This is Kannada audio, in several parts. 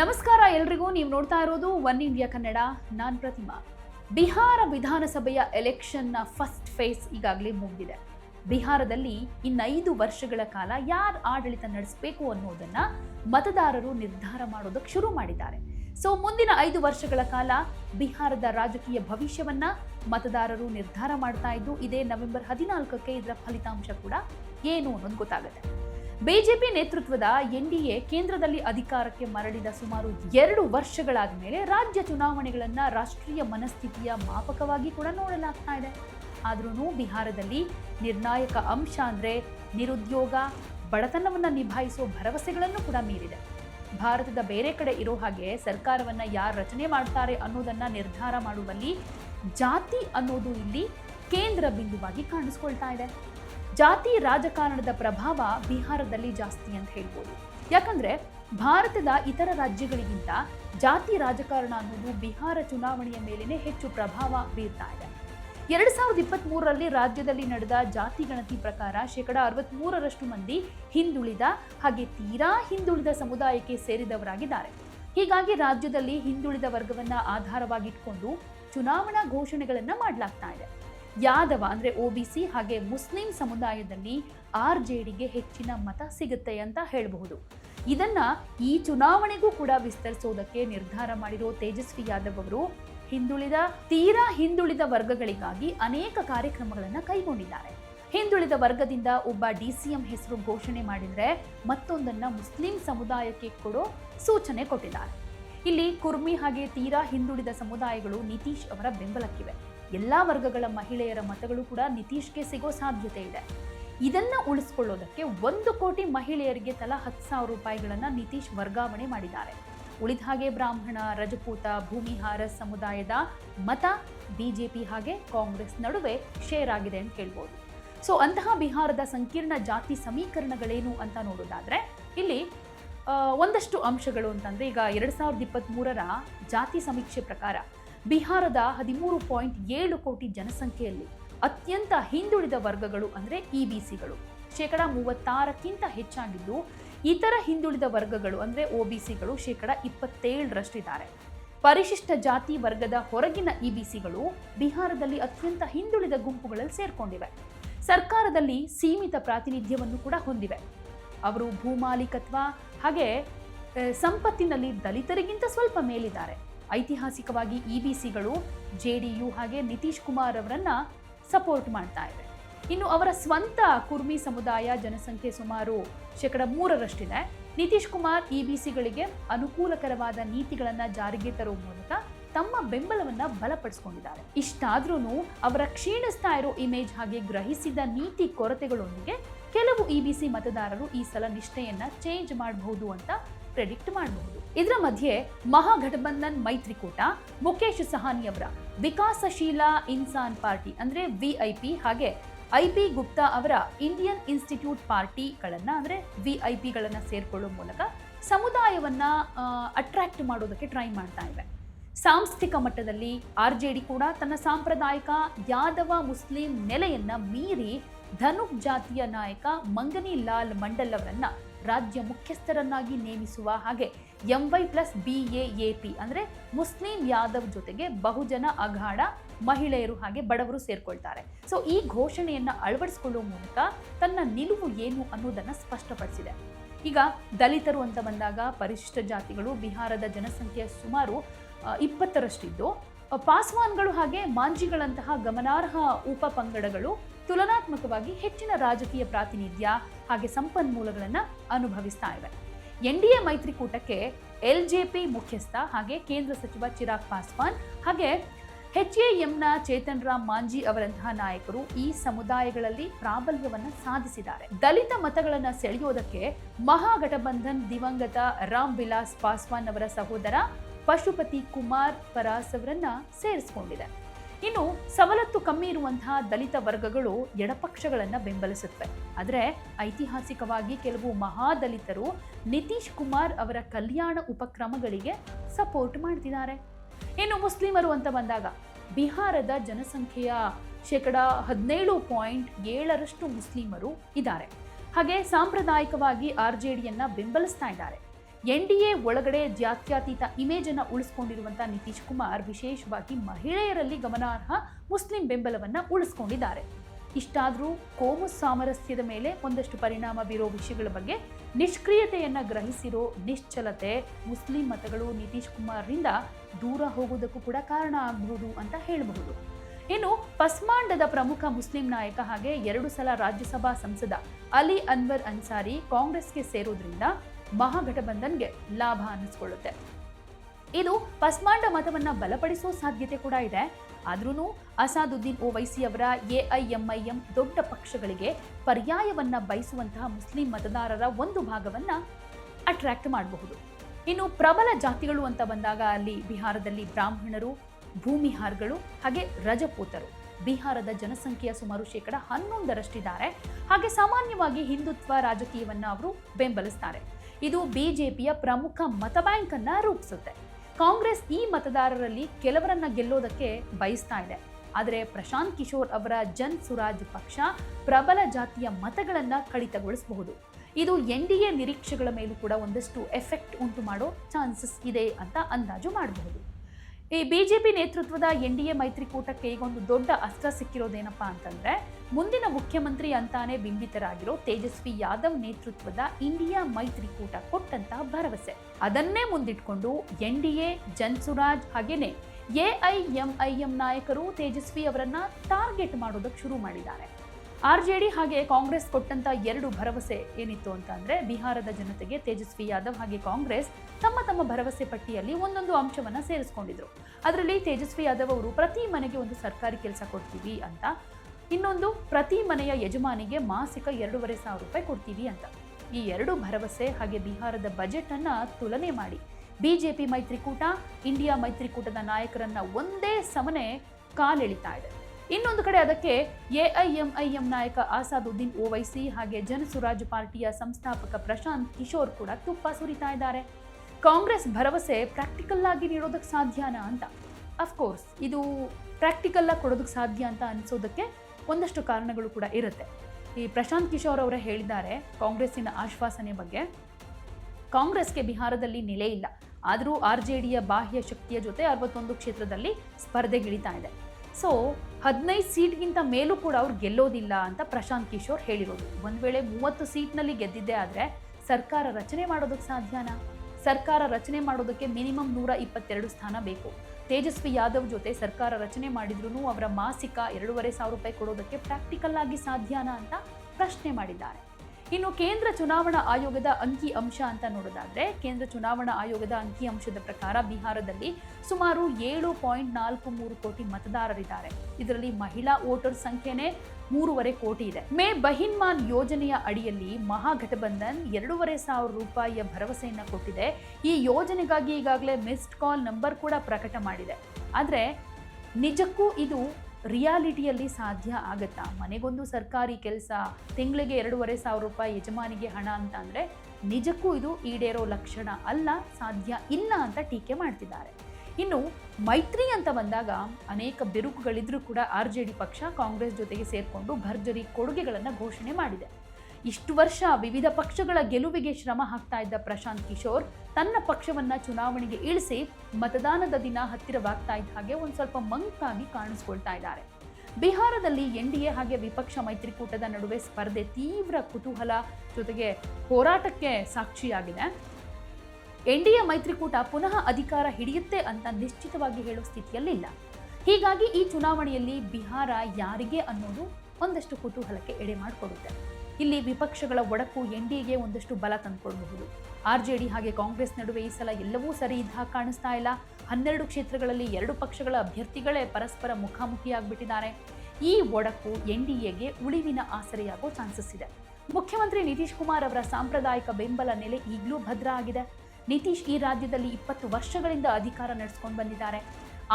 ನಮಸ್ಕಾರ ಎಲ್ರಿಗೂ, ನೀವು ನೋಡ್ತಾ ಇರೋದು ಒನ್ ಇಂಡಿಯಾ ಕನ್ನಡ. ನಾನ್ ಪ್ರತಿಮಾ. ಬಿಹಾರ ವಿಧಾನಸಭೆಯ ಎಲೆಕ್ಷನ್ನ ಫಸ್ಟ್ ಫೇಸ್ ಈಗಾಗಲೇ ಮುಗಿದಿದೆ. ಬಿಹಾರದಲ್ಲಿ ಇನ್ನೈದು ವರ್ಷಗಳ ಕಾಲ ಯಾರು ಆಡಳಿತ ನಡೆಸಬೇಕು ಅನ್ನೋದನ್ನ ಮತದಾರರು ನಿರ್ಧಾರ ಮಾಡೋದಕ್ಕೆ ಶುರು ಮಾಡಿದ್ದಾರೆ. ಸೊ ಮುಂದಿನ ಐದು ವರ್ಷಗಳ ಕಾಲ ಬಿಹಾರದ ರಾಜಕೀಯ ಭವಿಷ್ಯವನ್ನ ಮತದಾರರು ನಿರ್ಧಾರ ಮಾಡ್ತಾ ಇದ್ದು, ಇದೇ ನವೆಂಬರ್ ಹದಿನಾಲ್ಕಕ್ಕೆ ಇದರ ಫಲಿತಾಂಶ ಕೂಡ ಏನು ಅನ್ನೋದು ಗೊತ್ತಾಗುತ್ತೆ. ಬಿಜೆಪಿ ನೇತೃತ್ವದ ಎನ್ಡಿಎ ಕೇಂದ್ರದಲ್ಲಿ ಅಧಿಕಾರಕ್ಕೆ ಮರಳಿದ ಸುಮಾರು ಎರಡು ವರ್ಷಗಳಾದ ಮೇಲೆ ರಾಜ್ಯ ಚುನಾವಣೆಗಳನ್ನು ರಾಷ್ಟ್ರೀಯ ಮನಸ್ಥಿತಿಯ ಮಾಪಕವಾಗಿ ಕೂಡ ನೋಡಲಾಗ್ತಾ ಇದೆ. ಆದ್ರೂ ಬಿಹಾರದಲ್ಲಿ ನಿರ್ಣಾಯಕ ಅಂಶ ಅಂದ್ರೆ ನಿರುದ್ಯೋಗ, ಬಡತನವನ್ನು ನಿಭಾಯಿಸೋ ಭರವಸೆಗಳನ್ನು ಕೂಡ ಮೀರಿದೆ. ಭಾರತದ ಬೇರೆ ಕಡೆ ಇರೋ ಹಾಗೆ ಸರ್ಕಾರವನ್ನ ಯಾರು ರಚನೆ ಮಾಡ್ತಾರೆ ಅನ್ನೋದನ್ನ ನಿರ್ಧಾರ ಮಾಡುವಲ್ಲಿ ಜಾತಿ ಅನ್ನೋದು ಇಲ್ಲಿ ಕೇಂದ್ರ ಬಿಂದುವಾಗಿ ಕಾಣಿಸ್ಕೊಳ್ತಾ ಇದೆ. ಜಾತಿ ರಾಜಕಾರಣದ ಪ್ರಭಾವ ಬಿಹಾರದಲ್ಲಿ ಜಾಸ್ತಿ ಅಂತ ಹೇಳ್ಬೋದು. ಯಾಕಂದ್ರೆ ಭಾರತದ ಇತರ ರಾಜ್ಯಗಳಿಗಿಂತ ಜಾತಿ ರಾಜಕಾರಣ ಅನ್ನೋದು ಬಿಹಾರ ಚುನಾವಣೆಯ ಮೇಲೇನೆ ಹೆಚ್ಚು ಪ್ರಭಾವ ಬೀರ್ತಾ ಇದೆ. ಎರಡು ಸಾವಿರದ ಇಪ್ಪತ್ತ್ ಮೂರರಲ್ಲಿ ರಾಜ್ಯದಲ್ಲಿ ನಡೆದ ಜಾತಿ ಗಣತಿ ಪ್ರಕಾರ ಶೇಕಡ ಅರವತ್ಮೂರರಷ್ಟು ಮಂದಿ ಹಿಂದುಳಿದ ಹಾಗೆ ತೀರಾ ಹಿಂದುಳಿದ ಸಮುದಾಯಕ್ಕೆ ಸೇರಿದವರಾಗಿದ್ದಾರೆ. ಹೀಗಾಗಿ ರಾಜ್ಯದಲ್ಲಿ ಹಿಂದುಳಿದ ವರ್ಗವನ್ನ ಆಧಾರವಾಗಿಟ್ಕೊಂಡು ಚುನಾವಣಾ ಘೋಷಣೆಗಳನ್ನು ಮಾಡಲಾಗ್ತಾ ಇದೆ. ಯಾದವ ಅಂದ್ರೆ ಒಬಿಸಿ ಹಾಗೆ ಮುಸ್ಲಿಂ ಸಮುದಾಯದಲ್ಲಿ ಆರ್ ಜೆ ಡಿಗೆ ಹೆಚ್ಚಿನ ಮತ ಸಿಗುತ್ತೆ ಅಂತ ಹೇಳಬಹುದು. ಇದನ್ನ ಈ ಚುನಾವಣೆಗೂ ಕೂಡ ವಿಸ್ತರಿಸೋದಕ್ಕೆ ನಿರ್ಧಾರ ಮಾಡಿರೋ ತೇಜಸ್ವಿ ಯಾದವ್ ಅವರು ಹಿಂದುಳಿದ, ತೀರಾ ಹಿಂದುಳಿದ ವರ್ಗಗಳಿಗಾಗಿ ಅನೇಕ ಕಾರ್ಯಕ್ರಮಗಳನ್ನು ಕೈಗೊಂಡಿದ್ದಾರೆ. ಹಿಂದುಳಿದ ವರ್ಗದಿಂದ ಒಬ್ಬ ಡಿ ಹೆಸರು ಘೋಷಣೆ ಮಾಡಿದ್ರೆ ಮತ್ತೊಂದನ್ನ ಮುಸ್ಲಿಂ ಸಮುದಾಯಕ್ಕೆ ಕೊಡೋ ಸೂಚನೆ ಕೊಟ್ಟಿದ್ದಾರೆ. ಇಲ್ಲಿ ಕುರ್ಮಿ ಹಾಗೆ ತೀರಾ ಹಿಂದುಳಿದ ಸಮುದಾಯಗಳು ನಿತೀಶ್ ಅವರ ಬೆಂಬಲಕ್ಕಿವೆ. ಎಲ್ಲಾ ವರ್ಗಗಳ ಮಹಿಳೆಯರ ಮತಗಳು ಕೂಡ ನಿತೀಶ್ಗೆ ಸಿಗೋ ಸಾಧ್ಯತೆ ಇದೆ. ಇದನ್ನ ಉಳಿಸ್ಕೊಳ್ಳೋದಕ್ಕೆ ಒಂದು ಕೋಟಿ ಮಹಿಳೆಯರಿಗೆ ತಲಾ ಹತ್ತು ಸಾವಿರ ರೂಪಾಯಿಗಳನ್ನು ನಿತೀಶ್ ವರ್ಗಾವಣೆ ಮಾಡಿದ್ದಾರೆ. ಉಳಿದ ಹಾಗೆ ಬ್ರಾಹ್ಮಣ, ರಜಪೂತ, ಭೂಮಿಹಾರ ಸಮುದಾಯದ ಮತ ಬಿಜೆಪಿ ಹಾಗೆ ಕಾಂಗ್ರೆಸ್ ನಡುವೆ ಶೇರ್ ಆಗಿದೆ ಅಂತ ಕೇಳ್ಬೋದು ಸೊ ಅಂತಹ ಬಿಹಾರದ ಸಂಕೀರ್ಣ ಜಾತಿ ಸಮೀಕರಣಗಳೇನು ಅಂತ ನೋಡೋದಾದ್ರೆ, ಇಲ್ಲಿ ಒಂದಷ್ಟು ಅಂಶಗಳು ಅಂತಂದ್ರೆ ಈಗ ಎರಡ್ ಸಾವಿರದ ಇಪ್ಪತ್ತ್ಮೂರರ ಜಾತಿ ಸಮೀಕ್ಷೆ ಪ್ರಕಾರ ಬಿಹಾರದ ಹದಿಮೂರು ಪಾಯಿಂಟ್ ಏಳು ಕೋಟಿ ಜನಸಂಖ್ಯೆಯಲ್ಲಿ ಅತ್ಯಂತ ಹಿಂದುಳಿದ ವರ್ಗಗಳು ಅಂದರೆ ಇ ಬಿ ಸಿಗಳು. ಶೇಕಡ ಮೂವತ್ತಾರಕ್ಕಿಂತ ಹೆಚ್ಚಾಗಿದ್ದು ಇತರ ಹಿಂದುಳಿದ ವರ್ಗಗಳು ಅಂದರೆ ಒ ಬಿ ಸಿಗಳು ಶೇಕಡ ಇಪ್ಪತ್ತೇಳರಷ್ಟಿದ್ದಾರೆ. ಪರಿಶಿಷ್ಟ ಜಾತಿ ವರ್ಗದ ಹೊರಗಿನ ಇ ಬಿ ಸಿಗಳು ಬಿಹಾರದಲ್ಲಿ ಅತ್ಯಂತ ಹಿಂದುಳಿದ ಗುಂಪುಗಳಲ್ಲಿ ಸೇರ್ಕೊಂಡಿವೆ. ಸರ್ಕಾರದಲ್ಲಿ ಸೀಮಿತ ಪ್ರಾತಿನಿಧ್ಯವನ್ನು ಕೂಡ ಹೊಂದಿವೆ. ಅವರು ಭೂಮಾಲೀಕತ್ವ ಹಾಗೆ ಸಂಪತ್ತಿನಲ್ಲಿ ದಲಿತರಿಗಿಂತ ಸ್ವಲ್ಪ ಮೇಲಿದ್ದಾರೆ. ಐತಿಹಾಸಿಕವಾಗಿ ಇ ಬಿ ಸಿಗಳು ಜೆ ಡಿ ಯು ಹಾಗೆ ನಿತೀಶ್ ಕುಮಾರ್ ಅವರನ್ನ ಸಪೋರ್ಟ್ ಮಾಡ್ತಾ ಇವೆ. ಇನ್ನು ಅವರ ಸ್ವಂತ ಕುರ್ಮಿ ಸಮುದಾಯ ಜನಸಂಖ್ಯೆ ಸುಮಾರು ಶೇಕಡ ಮೂರರಷ್ಟಿದೆ. ನಿತೀಶ್ ಕುಮಾರ್ ಇ ಬಿ ಸಿಗಳಿಗೆ ಅನುಕೂಲಕರವಾದ ನೀತಿಗಳನ್ನ ಜಾರಿಗೆ ತರುವ ಮೂಲಕ ತಮ್ಮ ಬೆಂಬಲವನ್ನ ಬಲಪಡಿಸಿಕೊಂಡಿದ್ದಾರೆ. ಇಷ್ಟಾದ್ರೂ ಅವರ ಕ್ಷೀಣಿಸ್ತಾ ಇರೋ ಇಮೇಜ್ ಹಾಗೆ ಗ್ರಹಿಸಿದ ನೀತಿ ಕೊರತೆಗಳೊಂದಿಗೆ ಕೆಲವು ಇ ಬಿ ಸಿ ಮತದಾರರು ಈ ಸಲ ನಿಷ್ಠೆಯನ್ನ ಚೇಂಜ್ ಮಾಡಬಹುದು ಅಂತ ಪ್ರೆಡಿಕ್ಟ್ ಮಾಡಬಹುದು. ಇದರ ಮಧ್ಯೆ ಮಹಾಗಠಬಂಧನ್ ಮೈತ್ರಿಕೂಟ ಮುಖೇಶ್ ಸಹಾನಿ ಅವರ ವಿಕಾಸಶೀಲ ಇನ್ಸಾನ್ ಪಾರ್ಟಿ ಅಂದ್ರೆ ವಿಐಪಿ ಹಾಗೆ ಐ ಪಿ ಗುಪ್ತಾ ಅವರ ಇಂಡಿಯನ್ ಇನ್ಸ್ಟಿಟ್ಯೂಟ್ ಪಾರ್ಟಿಗಳನ್ನ ಅಂದ್ರೆ ವಿಐಪಿಗಳನ್ನ ಸೇರ್ಕೊಳ್ಳೋ ಮೂಲಕ ಸಮುದಾಯವನ್ನ ಅಟ್ರಾಕ್ಟ್ ಮಾಡೋದಕ್ಕೆ ಟ್ರೈ ಮಾಡ್ತಾ ಇವೆ. ಸಾಂಸ್ಥಿಕ ಮಟ್ಟದಲ್ಲಿ ಆರ್ ಜೆ ಡಿ ಕೂಡ ತನ್ನ ಸಾಂಪ್ರದಾಯಿಕ ಯಾದವ ಮುಸ್ಲಿಂ ನೆಲೆಯನ್ನ ಮೀರಿ ಧನುಕ್ ಜಾತಿಯ ನಾಯಕ ಮಂಗನಿ ಲಾಲ್ ಮಂಡಲ್ ಅವರನ್ನ ರಾಜ್ಯ ಮುಖ್ಯಸ್ಥರನ್ನಾಗಿ ನೇಮಿಸುವ ಹಾಗೆ MY plus B A P ಅಂದರೆ ಮುಸ್ಲಿಂ ಯಾದವ್ ಜೊತೆಗೆ ಬಹುಜನ ಅಘಾಡ ಮಹಿಳೆಯರು ಹಾಗೆ ಬಡವರು ಸೇರ್ಕೊಳ್ತಾರೆ. ಸೊ ಈ ಘೋಷಣೆಯನ್ನು ಅಳವಡಿಸಿಕೊಳ್ಳುವ ಮೂಲಕ ತನ್ನ ನಿಲುವು ಏನು ಅನ್ನೋದನ್ನು ಸ್ಪಷ್ಟಪಡಿಸಿದೆ. ಈಗ ದಲಿತರು ಅಂತ ಬಂದಾಗ ಪರಿಶಿಷ್ಟ ಜಾತಿಗಳು ಬಿಹಾರದ ಜನಸಂಖ್ಯೆಯ ಸುಮಾರು ಇಪ್ಪತ್ತರಷ್ಟಿದ್ದು. ಪಾಸ್ವಾನ್ಗಳು ಹಾಗೆ ಮಾಂಜಿಗಳಂತಹ ಗಮನಾರ್ಹ ಉಪ ಪಂಗಡಗಳು ತುಲನಾತ್ಮಕವಾಗಿ ಹೆಚ್ಚಿನ ರಾಜಕೀಯ ಪ್ರಾತಿನಿಧ್ಯ ಹಾಗೆ ಸಂಪನ್ಮೂಲಗಳನ್ನು ಅನುಭವಿಸ್ತಾ ಇವೆ. ಎನ್ ಡಿ ಎ ಮೈತ್ರಿಕೂಟಕ್ಕೆ ಎಲ್ ಜೆ ಪಿ ಮುಖ್ಯಸ್ಥ ಹಾಗೆ ಕೇಂದ್ರ ಸಚಿವ ಚಿರಾಗ್ ಪಾಸ್ವಾನ್ ಹಾಗೆ ಹೆಚ್ ಎ ಎಂನ ಚೇತನ್ ರಾಮ್ ಮಾಂಜಿ ಅವರಂತಹ ನಾಯಕರು ಈ ಸಮುದಾಯಗಳಲ್ಲಿ ಪ್ರಾಬಲ್ಯವನ್ನು ಸಾಧಿಸಿದ್ದಾರೆ. ದಲಿತ ಮತಗಳನ್ನು ಸೆಳೆಯೋದಕ್ಕೆ ಮಹಾಗಠಬಂಧನ್ ದಿವಂಗತ ರಾಮ್ ವಿಲಾಸ್ ಪಾಸ್ವಾನ್ ಅವರ ಸಹೋದರ ಪಶುಪತಿ ಕುಮಾರ್ ಪರಾಸ್ ಅವರನ್ನ ಸೇರಿಸಿಕೊಂಡಿದೆ. ಇನ್ನು ಸವಲತ್ತು ಕಮ್ಮಿ ಇರುವಂತಹ ದಲಿತ ವರ್ಗಗಳು ಎಡಪಕ್ಷಗಳನ್ನ ಬೆಂಬಲಿಸುತ್ತವೆ. ಆದರೆ ಐತಿಹಾಸಿಕವಾಗಿ ಕೆಲವು ಮಹಾದಲಿತರು ನಿತೀಶ್ ಕುಮಾರ್ ಅವರ ಕಲ್ಯಾಣ ಉಪಕ್ರಮಗಳಿಗೆ ಸಪೋರ್ಟ್ ಮಾಡ್ತಿದ್ದಾರೆ. ಇನ್ನು ಮುಸ್ಲಿಮರು ಅಂತ ಬಂದಾಗ ಬಿಹಾರದ ಜನಸಂಖ್ಯೆಯ ಶೇಕಡ ಹದಿನೇಳು ಪಾಯಿಂಟ್ ಏಳರಷ್ಟು ಮುಸ್ಲಿಮರು ಇದ್ದಾರೆ. ಹಾಗೆ ಸಾಂಪ್ರದಾಯಿಕವಾಗಿ ಆರ್ ಜೆ ಡಿಯನ್ನು ಬೆಂಬಲಿಸ್ತಾ ಇದ್ದಾರೆ. ಎನ್ ಡಿ ಎ ಒಳಗಡೆ ಜಾತ್ಯಾತೀತ ಇಮೇಜನ್ನು ಉಳಿಸ್ಕೊಂಡಿರುವಂಥ ನಿತೀಶ್ ಕುಮಾರ್ ವಿಶೇಷವಾಗಿ ಮಹಿಳೆಯರಲ್ಲಿ ಗಮನಾರ್ಹ ಮುಸ್ಲಿಂ ಬೆಂಬಲವನ್ನ ಉಳಿಸ್ಕೊಂಡಿದ್ದಾರೆ. ಇಷ್ಟಾದರೂ ಕೋಮು ಸಾಮರಸ್ಯದ ಮೇಲೆ ಒಂದಷ್ಟು ಪರಿಣಾಮ ಬೀರೋ ವಿಷಯಗಳ ಬಗ್ಗೆ ನಿಷ್ಕ್ರಿಯತೆಯನ್ನು ಗ್ರಹಿಸಿರೋ ನಿಶ್ಚಲತೆ ಮುಸ್ಲಿಂ ಮತಗಳು ನಿತೀಶ್ ಕುಮಾರ್ರಿಂದ ದೂರ ಹೋಗುವುದಕ್ಕೂ ಕೂಡ ಕಾರಣ ಆಗಬಹುದು ಅಂತ ಹೇಳಬಹುದು. ಇನ್ನು ಪಸ್ಮಾಂಡದ ಪ್ರಮುಖ ಮುಸ್ಲಿಂ ನಾಯಕ ಹಾಗೆ ಎರಡು ಸಲ ರಾಜ್ಯಸಭಾ ಸಂಸದ ಅಲಿ ಅನ್ವರ್ ಅನ್ಸಾರಿ ಕಾಂಗ್ರೆಸ್ಗೆ ಸೇರೋದ್ರಿಂದ ಮಹಾಗಠಬಂಧನ್ಗೆ ಲಾಭ ಅನ್ನಿಸ್ಕೊಳ್ಳುತ್ತೆ. ಇದು ಪಸ್ಮಾಂಡ ಮತವನ್ನ ಬಲಪಡಿಸೋ ಸಾಧ್ಯತೆ ಕೂಡ ಇದೆ. ಆದ್ರೂ ಅಸಾದುದ್ದೀನ್ ಓವೈಸಿ ಅವರ ಎಐಎಂಐಎಂ ದೊಡ್ಡ ಪಕ್ಷಗಳಿಗೆ ಪರ್ಯಾಯವನ್ನ ಬಯಸುವಂತಹ ಮುಸ್ಲಿಂ ಮತದಾರರ ಒಂದು ಭಾಗವನ್ನ ಅಟ್ರಾಕ್ಟ್ ಮಾಡಬಹುದು. ಇನ್ನು ಪ್ರಬಲ ಜಾತಿಗಳು ಅಂತ ಬಂದಾಗ ಅಲ್ಲಿ ಬಿಹಾರದಲ್ಲಿ ಬ್ರಾಹ್ಮಣರು, ಭೂಮಿಹಾರ್ಗಳು, ಹಾಗೆ ರಜಪೂತರು. ಬಿಹಾರದ ಜನಸಂಖ್ಯೆಯ ಸುಮಾರು ಶೇಕಡ ಹನ್ನೊಂದರಷ್ಟಿದ್ದಾರೆ. ಹಾಗೆ ಸಾಮಾನ್ಯವಾಗಿ ಹಿಂದುತ್ವ ರಾಜಕೀಯವನ್ನು ಅವರು ಬೆಂಬಲಿಸ್ತಾರೆ. ಇದು ಬಿಜೆಪಿಯ ಪ್ರಮುಖ ಮತ ಬ್ಯಾಂಕ್ ಅನ್ನ ರೂಪಿಸುತ್ತೆ. ಕಾಂಗ್ರೆಸ್ ಈ ಮತದಾರರಲ್ಲಿ ಕೆಲವರನ್ನ ಗೆಲ್ಲೋದಕ್ಕೆ ಬಯಸ್ತಾ ಇದೆ. ಆದರೆ ಪ್ರಶಾಂತ್ ಕಿಶೋರ್ ಅವರ ಜನ್ ಸುರಾಜ್ ಪಕ್ಷ ಪ್ರಬಲ ಜಾತಿಯ ಮತಗಳನ್ನು ಕಡಿತಗೊಳಿಸಬಹುದು. ಇದು ಎನ್ ಡಿ ಎ ನಿರೀಕ್ಷೆಗಳ ಮೇಲೂ ಕೂಡ ಒಂದಷ್ಟು ಎಫೆಕ್ಟ್ ಉಂಟು ಮಾಡೋ ಚಾನ್ಸಸ್ ಇದೆ ಅಂತ ಅಂದಾಜು ಮಾಡಬಹುದು. ಈ ಬಿಜೆಪಿ ನೇತೃತ್ವದ ಎನ್ ಡಿ ಎ ಮೈತ್ರಿಕೂಟಕ್ಕೆ ಈಗ ಒಂದು ದೊಡ್ಡ ಅಸ್ತ್ರ ಸಿಕ್ಕಿರೋದೇನಪ್ಪ ಅಂತಂದ್ರೆ ಮುಂದಿನ ಮುಖ್ಯಮಂತ್ರಿ ಅಂತಾನೆ ಬಿಂಬಿತರಾಗಿರೋ ತೇಜಸ್ವಿ ಯಾದವ್ ನೇತೃತ್ವದ ಇಂಡಿಯಾ ಮೈತ್ರಿಕೂಟ ಕೊಟ್ಟಂತ ಭರವಸೆ. ಅದನ್ನೇ ಮುಂದಿಟ್ಕೊಂಡು ಎನ್ ಡಿ ಎ, ಜನ್ಸುರಾಜ್ ಹಾಗೇನೆ ಎಐಎಂಐಎಂ ನಾಯಕರು ತೇಜಸ್ವಿ ಅವರನ್ನ ಟಾರ್ಗೆಟ್ ಮಾಡೋದಕ್ಕೆ ಶುರು ಮಾಡಿದ್ದಾರೆ. ಆರ್ ಜೆ ಹಾಗೆ ಕಾಂಗ್ರೆಸ್ ಕೊಟ್ಟಂತ ಎರಡು ಭರವಸೆ ಏನಿತ್ತು ಅಂತ ಅಂದ್ರೆ ಬಿಹಾರದ ಜನತೆಗೆ ತೇಜಸ್ವಿ ಯಾದವ್ ಹಾಗೆ ಕಾಂಗ್ರೆಸ್ ತಮ್ಮ ತಮ್ಮ ಭರವಸೆ ಪಟ್ಟಿಯಲ್ಲಿ ಒಂದೊಂದು ಅಂಶವನ್ನ ಸೇರಿಸ್ಕೊಂಡಿದ್ರು. ಅದರಲ್ಲಿ ತೇಜಸ್ವಿ ಯಾದವ್ ಅವರು ಪ್ರತಿ ಮನೆಗೆ ಒಂದು ಸರ್ಕಾರಿ ಕೆಲಸ ಕೊಡ್ತೀವಿ ಅಂತ ಇನ್ನೊಂದು, ಪ್ರತಿ ಮನೆಯ ಯಜಮಾನಿಗೆ ಮಾಸಿಕ ಎರಡೂವರೆ ಸಾವಿರ ರೂಪಾಯಿ ಕೊಡ್ತೀವಿ ಅಂತ. ಈ ಎರಡು ಭರವಸೆ ಹಾಗೆ ಬಿಹಾರದ ಬಜೆಟ್ ಅನ್ನ ತುಲನೆ ಮಾಡಿ. ಬಿಜೆಪಿ ಮೈತ್ರಿಕೂಟ, ಇಂಡಿಯಾ ಮೈತ್ರಿಕೂಟದ ನಾಯಕರನ್ನ ಒಂದೇ ಸಮನೆ ಕಾಲೆಳಿತಾ ಇದೆ. ಇನ್ನೊಂದು ಕಡೆ ಅದಕ್ಕೆ ಎಐಎಂಐಎಂ ನಾಯಕ ಆಸಾದುದ್ದೀನ್ ಓವೈಸಿ ಹಾಗೆ ಜನಸುರಾಜ್ ಪಾರ್ಟಿಯ ಸಂಸ್ಥಾಪಕ ಪ್ರಶಾಂತ್ ಕಿಶೋರ್ ಕೂಡ ತುಪ್ಪ ಸುರಿತಾ ಇದ್ದಾರೆ. ಕಾಂಗ್ರೆಸ್ ಭರವಸೆ ಪ್ರಾಕ್ಟಿಕಲ್ ಆಗಿ ನೀಡೋದಕ್ಕೆ ಸಾಧ್ಯನಾ ಅಂತ? ಅಫ್ಕೋರ್ಸ್ ಇದು ಪ್ರಾಕ್ಟಿಕಲ್ ಆಗಿ ಕೊಡೋದಕ್ಕೆ ಸಾಧ್ಯ ಅಂತ ಅನಿಸೋದಕ್ಕೆ ಒಂದಷ್ಟು ಕಾರಣಗಳು ಕೂಡ ಇರುತ್ತೆ. ಈ ಪ್ರಶಾಂತ್ ಕಿಶೋರ್ ಅವರು ಹೇಳಿದ್ದಾರೆ ಕಾಂಗ್ರೆಸ್ಸಿನ ಆಶ್ವಾಸನೆ ಬಗ್ಗೆ. ಕಾಂಗ್ರೆಸ್ಗೆ ಬಿಹಾರದಲ್ಲಿ ನೆಲೆ ಇಲ್ಲ. ಆದರೂ ಆರ್ ಜೆ ಡಿಯ ಬಾಹ್ಯ ಶಕ್ತಿಯ ಜೊತೆ ಅರವತ್ತೊಂದು ಕ್ಷೇತ್ರದಲ್ಲಿ ಸ್ಪರ್ಧೆಗಿಳಿತಾ ಇದೆ. ಸೊ, ಹದಿನೈದು ಸೀಟ್ಗಿಂತ ಮೇಲೂ ಕೂಡ ಅವ್ರು ಗೆಲ್ಲೋದಿಲ್ಲ ಅಂತ ಪ್ರಶಾಂತ್ ಕಿಶೋರ್ ಹೇಳಿರೋದು. ಒಂದು ವೇಳೆ ಮೂವತ್ತು ಸೀಟ್ನಲ್ಲಿ ಗೆದ್ದಿದ್ದೆ ಆದರೆ ಸರ್ಕಾರ ರಚನೆ ಮಾಡೋದಕ್ಕೆ ಸಾಧ್ಯನಾ? ಸರ್ಕಾರ ರಚನೆ ಮಾಡೋದಕ್ಕೆ ಮಿನಿಮಮ್ ನೂರ ಇಪ್ಪತ್ತೆರಡು ಸ್ಥಾನ ಬೇಕು. ತೇಜಸ್ವಿ ಯಾದವ್ ಜೊತೆ ಸರ್ಕಾರ ರಚನೆ ಮಾಡಿದ್ರು ಅವರ ಮಾಸಿಕ ಎರಡೂವರೆ ಸಾವಿರ ರೂಪಾಯಿ ಕೊಡೋದಕ್ಕೆ ಪ್ರಾಕ್ಟಿಕಲ್ ಆಗಿ ಸಾಧ್ಯನಾ ಅಂತ ಪ್ರಶ್ನೆ ಮಾಡಿದ್ದಾರೆ. ಇನ್ನು ಕೇಂದ್ರ ಚುನಾವಣಾ ಆಯೋಗದ ಅಂಕಿ ಅಂಶ ಅಂತ ನೋಡೋದಾದ್ರೆ, ಕೇಂದ್ರ ಚುನಾವಣಾ ಆಯೋಗದ ಅಂಕಿ ಅಂಶದ ಪ್ರಕಾರ ಬಿಹಾರದಲ್ಲಿ ಸುಮಾರು ಏಳು ಪಾಯಿಂಟ್ ನಾಲ್ಕು ಮೂರು ಕೋಟಿ ಮತದಾರರಿದ್ದಾರೆ. ಇದರಲ್ಲಿ ಮಹಿಳಾ ವೋಟರ್ ಸಂಖ್ಯೆನೇ ಮೂರುವರೆ ಕೋಟಿ ಇದೆ. ಮೇ ಬಹಿನ್ಮಾನ್ ಯೋಜನೆಯ ಅಡಿಯಲ್ಲಿ ಮಹಾಗಠಬಂಧನ್ ಎರಡೂವರೆ ಸಾವಿರ ರೂಪಾಯಿಯ ಭರವಸೆಯನ್ನು ಕೊಟ್ಟಿದೆ. ಈ ಯೋಜನೆಗಾಗಿ ಈಗಾಗಲೇ ಮಿಸ್ಡ್ ಕಾಲ್ ನಂಬರ್ ಕೂಡ ಪ್ರಕಟ ಮಾಡಿದೆ. ಆದರೆ ನಿಜಕ್ಕೂ ಇದು ರಿಯಾಲಿಟಿಯಲ್ಲಿ ಸಾಧ್ಯ ಆಗತ್ತಾ? ಮನೆಗೊಂದು ಸರ್ಕಾರಿ ಕೆಲಸ, ತಿಂಗಳಿಗೆ ಎರಡೂವರೆ ಸಾವಿರ ರೂಪಾಯಿ ಯಜಮಾನಿಗೆ ಹಣ ಅಂತ ಅಂದರೆ ನಿಜಕ್ಕೂ ಇದು ಈಡೇರೋ ಲಕ್ಷಣ ಅಲ್ಲ, ಸಾಧ್ಯ ಇಲ್ಲ ಅಂತ ಟೀಕೆ ಮಾಡ್ತಿದ್ದಾರೆ. ಇನ್ನು ಮೈತ್ರಿ ಅಂತ ಬಂದಾಗ ಅನೇಕ ಬಿರುಕುಗಳಿದ್ರೂ ಕೂಡ ಆರ್ ಜೆ ಡಿ ಪಕ್ಷ ಕಾಂಗ್ರೆಸ್ ಜೊತೆಗೆ ಸೇರಿಕೊಂಡು ಭರ್ಜರಿ ಕೊಡುಗೆಗಳನ್ನು ಘೋಷಣೆ ಮಾಡಿದೆ. ಇಷ್ಟು ವರ್ಷ ವಿವಿಧ ಪಕ್ಷಗಳ ಗೆಲುವಿಗೆ ಶ್ರಮ ಹಾಕ್ತಾ ಇದ್ದ ಪ್ರಶಾಂತ್ ಕಿಶೋರ್ ತನ್ನ ಪಕ್ಷವನ್ನ ಚುನಾವಣೆಗೆ ಇಳಿಸಿ ಮತದಾನದ ದಿನ ಹತ್ತಿರವಾಗ್ತಾ ಇದ್ದ ಹಾಗೆ ಒಂದು ಸ್ವಲ್ಪ ಮಂಕಾಗಿ ಕಾಣಿಸ್ಕೊಳ್ತಾ ಇದ್ದಾರೆ. ಬಿಹಾರದಲ್ಲಿ ಎನ್ ಡಿ ಎ ಹಾಗೆ ವಿಪಕ್ಷ ಮೈತ್ರಿಕೂಟದ ನಡುವೆ ಸ್ಪರ್ಧೆ ತೀವ್ರ ಕುತೂಹಲ ಜೊತೆಗೆ ಹೋರಾಟಕ್ಕೆ ಸಾಕ್ಷಿಯಾಗಿದೆ. ಎನ್ ಡಿ ಎ ಮೈತ್ರಿಕೂಟ ಪುನಃ ಅಧಿಕಾರ ಹಿಡಿಯುತ್ತೆ ಅಂತ ನಿಶ್ಚಿತವಾಗಿ ಹೇಳೋ ಸ್ಥಿತಿಯಲ್ಲಿಲ್ಲ. ಹೀಗಾಗಿ ಈ ಚುನಾವಣೆಯಲ್ಲಿ ಬಿಹಾರ ಯಾರಿಗೆ ಅನ್ನೋದು ಒಂದಷ್ಟು ಕುತೂಹಲಕ್ಕೆ ಎಡೆ ಮಾಡಿಕೊಡುತ್ತೆ. ಇಲ್ಲಿ ವಿಪಕ್ಷಗಳ ಒಡಕು ಎನ್ಡಿಎಗೆ ಒಂದಷ್ಟು ಬಲ ತಂದುಕೊಡಬಹುದು ಆರ್ ಜೆ ಡಿ ಹಾಗೆ ಕಾಂಗ್ರೆಸ್ ನಡುವೆ ಈ ಸಲ ಎಲ್ಲವೂ ಸರಿ ಇದ್ದ ಹಾಗೆ ಕಾಣಿಸ್ತಾ ಇಲ್ಲ. ಹನ್ನೆರಡು ಕ್ಷೇತ್ರಗಳಲ್ಲಿ ಎರಡು ಪಕ್ಷಗಳ ಅಭ್ಯರ್ಥಿಗಳೇ ಪರಸ್ಪರ ಮುಖಾಮುಖಿಯಾಗ್ಬಿಟ್ಟಿದ್ದಾರೆ. ಈ ಒಡಕು ಎನ್ಡಿಎಗೆ ಉಳಿವಿನ ಆಸರೆಯಾಗೋ ಚಾನ್ಸಸ್ ಇದೆ. ಮುಖ್ಯಮಂತ್ರಿ ನಿತೀಶ್ ಕುಮಾರ್ ಅವರ ಸಾಂಪ್ರದಾಯಿಕ ಬೆಂಬಲ ನೆಲೆ ಈಗಲೂ ಭದ್ರ ಆಗಿದೆ. ನಿತೀಶ್ ಈ ರಾಜ್ಯದಲ್ಲಿ ಇಪ್ಪತ್ತು ವರ್ಷಗಳಿಂದ ಅಧಿಕಾರ ನಡೆಸ್ಕೊಂಡು ಬಂದಿದ್ದಾರೆ.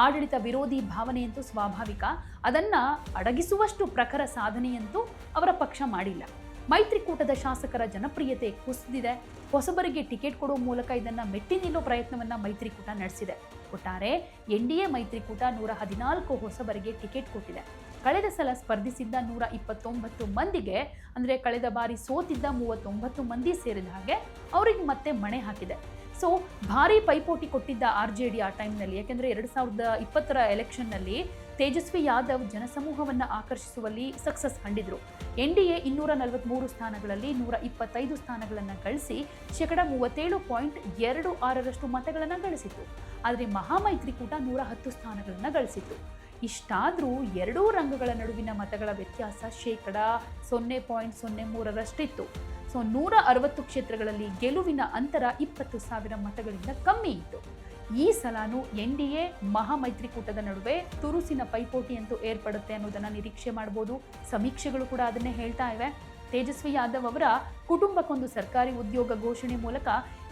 ಆಡಳಿತ ವಿರೋಧಿ ಭಾವನೆಯಂತೂ ಸ್ವಾಭಾವಿಕ. ಅದನ್ನು ಅಡಗಿಸುವಷ್ಟು ಪ್ರಖರ ಸಾಧನೆಯಂತೂ ಅವರ ಪಕ್ಷ ಮಾಡಿಲ್ಲ. ಮೈತ್ರಿಕೂಟದ ಶಾಸಕರ ಜನಪ್ರಿಯತೆ ಕುಸಿದಿದೆ. ಹೊಸಬರಿಗೆ ಟಿಕೆಟ್ ಕೊಡುವ ಮೂಲಕ ಇದನ್ನು ಮೆಟ್ಟಿ ನಿಲ್ಲೋ ಪ್ರಯತ್ನವನ್ನು ಮೈತ್ರಿಕೂಟ ನಡೆಸಿದೆ. ಒಟ್ಟಾರೆ, ಎನ್ ಡಿ ಎ ಮೈತ್ರಿಕೂಟ ನೂರ ಹದಿನಾಲ್ಕು ಹೊಸಬರಿಗೆ ಟಿಕೆಟ್ ಕೊಟ್ಟಿದೆ. ಕಳೆದ ಸಲ ಸ್ಪರ್ಧಿಸಿದ್ದ ನೂರ ಇಪ್ಪತ್ತೊಂಬತ್ತು ಮಂದಿಗೆ, ಅಂದರೆ ಕಳೆದ ಬಾರಿ ಸೋತಿದ್ದ ಮೂವತ್ತೊಂಬತ್ತು ಮಂದಿ ಸೇರಿದ ಹಾಗೆ, ಅವರಿಗೆ ಮತ್ತೆ ಮಣೆ ಹಾಕಿದೆ. ಸೊ ಭಾರಿ ಪೈಪೋಟಿ ಕೊಟ್ಟಿದ್ದ ಆರ್ ಜೆ ಡಿ ಆ ಟೈಮ್ನಲ್ಲಿ, ಯಾಕೆಂದರೆ ಎರಡು ಸಾವಿರದ ಇಪ್ಪತ್ತರ ಎಲೆಕ್ಷನ್ನಲ್ಲಿ ತೇಜಸ್ವಿ ಯಾದವ್ ಜನಸಮೂಹವನ್ನು ಆಕರ್ಷಿಸುವಲ್ಲಿ ಸಕ್ಸಸ್ ಕಂಡಿದ್ರು ಎನ್ ಡಿ ಎ ಇನ್ನೂರ ನಲವತ್ತ್ಮೂರು ಸ್ಥಾನಗಳಲ್ಲಿ ನೂರ ಇಪ್ಪತ್ತೈದು ಸ್ಥಾನಗಳನ್ನು ಗಳಿಸಿ ಶೇಕಡ ಮೂವತ್ತೇಳು ಪಾಯಿಂಟ್ ಎರಡು ಆರರಷ್ಟು ಮತಗಳನ್ನು ಗಳಿಸಿತು ಆದರೆ ಮಹಾಮೈತ್ರಿಕೂಟ ನೂರ ಹತ್ತು ಸ್ಥಾನಗಳನ್ನು ಗಳಿಸಿತು ಇಷ್ಟಾದರೂ ಎರಡೂ ರಂಗಗಳ ನಡುವಿನ ಮತಗಳ ವ್ಯತ್ಯಾಸ ಶೇಕಡ ಸೊನ್ನೆ ಪಾಯಿಂಟ್ ಸೊನ್ನೆ ಮೂರರಷ್ಟಿತ್ತು. ಸೊ ನೂರ ಅರವತ್ತು ಕ್ಷೇತ್ರಗಳಲ್ಲಿ ಗೆಲುವಿನ ಅಂತರ ಇಪ್ಪತ್ತು ಸಾವಿರ ಮತಗಳಿಂದ ಕಮ್ಮಿ ಇತ್ತು. ಈ ಸಲಾನು ಎನ್ ಡಿ ಎ ಮಹಾಮೈತ್ರಿಕೂಟದ ನಡುವೆ ತುರುಸಿನ ಪೈಪೋಟಿ ಅಂತೂ ಏರ್ಪಡುತ್ತೆ ಅನ್ನೋದನ್ನು ನಿರೀಕ್ಷೆ ಮಾಡ್ಬೋದು. ಸಮೀಕ್ಷೆಗಳು ಕೂಡ ಅದನ್ನೇ ಹೇಳ್ತಾ ಇವೆ. ತೇಜಸ್ವಿ ಯಾದವ್ ಅವರ ಕುಟುಂಬಕ್ಕೊಂದು ಸರ್ಕಾರಿ ಉದ್ಯೋಗ ಘೋಷಣೆ ಮೂಲಕ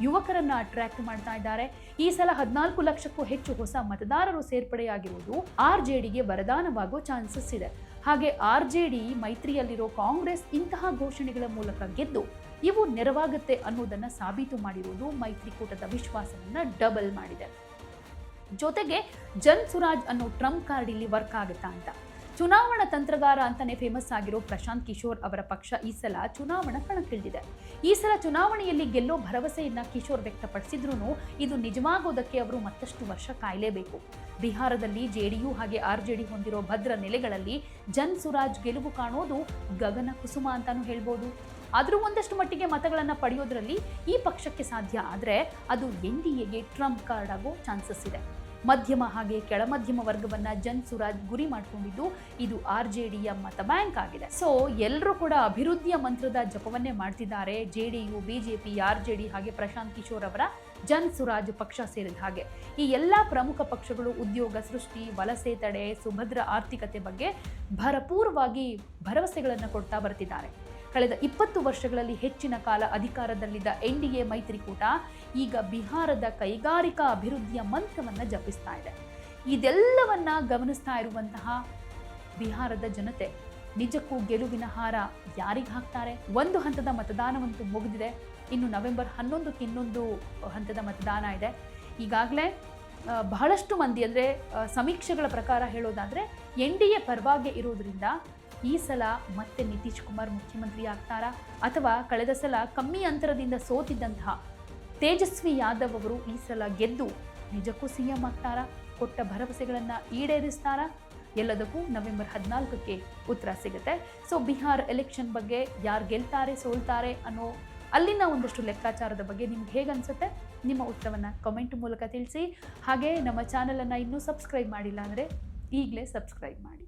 ಯುವಕರನ್ನ ಅಟ್ರಾಕ್ಟ್ ಮಾಡ್ತಾ ಇದ್ದಾರೆ. ಈ ಸಲ ಹದಿನಾಲ್ಕು ಲಕ್ಷಕ್ಕೂ ಹೆಚ್ಚು ಹೊಸ ಮತದಾರರು ಸೇರ್ಪಡೆಯಾಗಿರುವುದು ಆರ್ ಜೆ ಡಿಗೆ ವರದಾನವಾಗೋ ಚಾನ್ಸಸ್ ಇದೆ. ಹಾಗೆ ಆರ್ ಜೆ ಡಿ ಮೈತ್ರಿಯಲ್ಲಿರೋ ಕಾಂಗ್ರೆಸ್ ಇಂತಹ ಘೋಷಣೆಗಳ ಮೂಲಕ ಗೆದ್ದು ಇವು ನೆರವಾಗುತ್ತೆ ಅನ್ನೋದನ್ನ ಸಾಬೀತು ಮಾಡಿರುವುದು ಮೈತ್ರಿಕೂಟದ ವಿಶ್ವಾಸವನ್ನ ಡಬಲ್ ಮಾಡಿದೆ. ಜೊತೆಗೆ ಜನ್ ಸುರಾಜ್ ಅನ್ನೋ ಟ್ರಂಪ್ ಕಾರ್ಡ್ ಇಲ್ಲಿ ವರ್ಕ್ ಆಗುತ್ತಾ ಅಂತ. ಚುನಾವಣಾ ತಂತ್ರಗಾರ ಅಂತಾನೆ ಫೇಮಸ್ ಆಗಿರೋ ಪ್ರಶಾಂತ್ ಕಿಶೋರ್ ಅವರ ಪಕ್ಷ ಈ ಸಲ ಚುನಾವಣಾ ಕಣಕ್ಕಿಳಿದಿದೆ. ಈ ಸಲ ಚುನಾವಣೆಯಲ್ಲಿ ಗೆಲ್ಲೋ ಭರವಸೆಯನ್ನ ಕಿಶೋರ್ ವ್ಯಕ್ತಪಡಿಸಿದ್ರು ಇದು ನಿಜವಾಗೋದಕ್ಕೆ ಅವರು ಮತ್ತಷ್ಟು ವರ್ಷ ಕಾಯಲೇಬೇಕು. ಬಿಹಾರದಲ್ಲಿ ಜೆಡಿಯು ಹಾಗೆ ಆರ್ ಜೆ ಡಿ ಹೊಂದಿರೋ ಭದ್ರ ನೆಲೆಗಳಲ್ಲಿ ಜನ್ ಸುರಾಜ್ ಗೆಲುವು ಕಾಣೋದು ಗಗನ ಕುಸುಮ ಅಂತಾನೂ ಹೇಳ್ಬೋದು. ಆದರೂ ಒಂದಷ್ಟು ಮಟ್ಟಿಗೆ ಮತಗಳನ್ನು ಪಡೆಯೋದ್ರಲ್ಲಿ ಈ ಪಕ್ಷಕ್ಕೆ ಸಾಧ್ಯ ಆದರೆ ಅದು ಎನ್ ಡಿ ಎಗೆ ಟ್ರಂಪ್ ಕಾರ್ಡ್ ಆಗೋ ಚಾನ್ಸಸ್ ಇದೆ. ಮಧ್ಯಮ ಹಾಗೆ ಕೆಳಮಧ್ಯಮ ವರ್ಗವನ್ನ ಜನ್ ಸುರಾಜ್ ಗುರಿ ಮಾಡಿಕೊಂಡಿದ್ದು ಇದು ಆರ್ ಜೆ ಡಿಯ ಮತ ಬ್ಯಾಂಕ್ ಆಗಿದೆ. ಸೊ ಎಲ್ಲರೂ ಕೂಡ ಅಭಿವೃದ್ಧಿಯ ಮಂತ್ರದ ಜಪವನ್ನೇ ಮಾಡ್ತಿದ್ದಾರೆ. J D U BJP R J D ಹಾಗೆ ಪ್ರಶಾಂತ್ ಕಿಶೋರ್ ಅವರ ಜನ್ ಸುರಾಜ್ ಪಕ್ಷ ಸೇರಿದ ಹಾಗೆ. ಈ ಎಲ್ಲ ಪ್ರಮುಖ ಪಕ್ಷಗಳು ಉದ್ಯೋಗ, ಸೃಷ್ಟಿ, ವಲಸೆ, ತಡೆ, ಸುಭದ್ರ ಆರ್ಥಿಕತೆ ಬಗ್ಗೆ ಭರಪೂರವಾಗಿ ಭರವಸೆಗಳನ್ನು ಕೊಡ್ತಾ ಬರ್ತಿದ್ದಾರೆ. ಕಳೆದ ಇಪ್ಪತ್ತು ವರ್ಷಗಳಲ್ಲಿ ಹೆಚ್ಚಿನ ಕಾಲ ಅಧಿಕಾರದಲ್ಲಿದ್ದ ಎನ್ ಡಿ ಎ ಮೈತ್ರಿಕೂಟ ಈಗ ಬಿಹಾರದ ಕೈಗಾರಿಕಾ ಅಭಿವೃದ್ಧಿಯ ಮಂತ್ರವನ್ನು ಜಪಿಸ್ತಾ ಇದೆ. ಇದೆಲ್ಲವನ್ನ ಗಮನಿಸ್ತಾ ಇರುವಂತಹ ಬಿಹಾರದ ಜನತೆ, ನಿಜಕ್ಕೂ ಗೆಲುವಿನ ಹಾರ ಯಾರಿಗೆ ಹಾಕ್ತಾರೆ? ಒಂದು ಹಂತದ ಮತದಾನವಂತೂ ಮುಗಿದಿದೆ. ಇನ್ನು ನವೆಂಬರ್ ಹನ್ನೊಂದಕ್ಕೆ ಇನ್ನೊಂದು ಹಂತದ ಮತದಾನ ಇದೆ. ಈಗಾಗಲೇ ಬಹಳಷ್ಟು ಮಂದಿ ಅಂದರೆ ಸಮೀಕ್ಷೆಗಳ ಪ್ರಕಾರ ಹೇಳೋದಾದರೆ, ಎನ್ ಡಿ ಎ ಪರವಾಗಿ ಇರೋದ್ರಿಂದ ಈ ಸಲ ಮತ್ತೆ ನಿತೀಶ್ ಕುಮಾರ್ ಮುಖ್ಯಮಂತ್ರಿ ಆಗ್ತಾರಾ? ಅಥವಾ ಕಳೆದ ಸಲ ಕಮ್ಮಿ ಅಂತರದಿಂದ ಸೋತಿದ್ದಂತಹ ತೇಜಸ್ವಿ ಯಾದವ್ ಅವರು ಈ ಸಲ ಗೆದ್ದು ನಿಜಕ್ಕೂ ಸಿ ಎಂ ಆಗ್ತಾರಾ? ಕೊಟ್ಟ ಭರವಸೆಗಳನ್ನು ಈಡೇರಿಸ್ತಾರಾ? ಎಲ್ಲದಕ್ಕೂ ನವೆಂಬರ್ ಹದಿನಾಲ್ಕಕ್ಕೆ ಉತ್ತರ ಸಿಗುತ್ತೆ. ಸೊ ಬಿಹಾರ್ ಎಲೆಕ್ಷನ್ ಬಗ್ಗೆ ಯಾರು ಗೆಲ್ತಾರೆ, ಸೋಲ್ತಾರೆ ಅನ್ನೋ ಅಲ್ಲಿನ ಒಂದಷ್ಟು ಲೆಕ್ಕಾಚಾರದ ಬಗ್ಗೆ ನಿಮ್ಗೆ ಹೇಗೆ ಅನಿಸುತ್ತೆ? ನಿಮ್ಮ ಉತ್ತರವನ್ನು ಕಮೆಂಟ್ ಮೂಲಕ ತಿಳಿಸಿ. ಹಾಗೆ ನಮ್ಮ ಚಾನಲನ್ನು ಇನ್ನೂ ಸಬ್ಸ್ಕ್ರೈಬ್ ಮಾಡಿಲ್ಲ ಅಂದರೆ ಈಗಲೇ ಸಬ್ಸ್ಕ್ರೈಬ್ ಮಾಡಿ.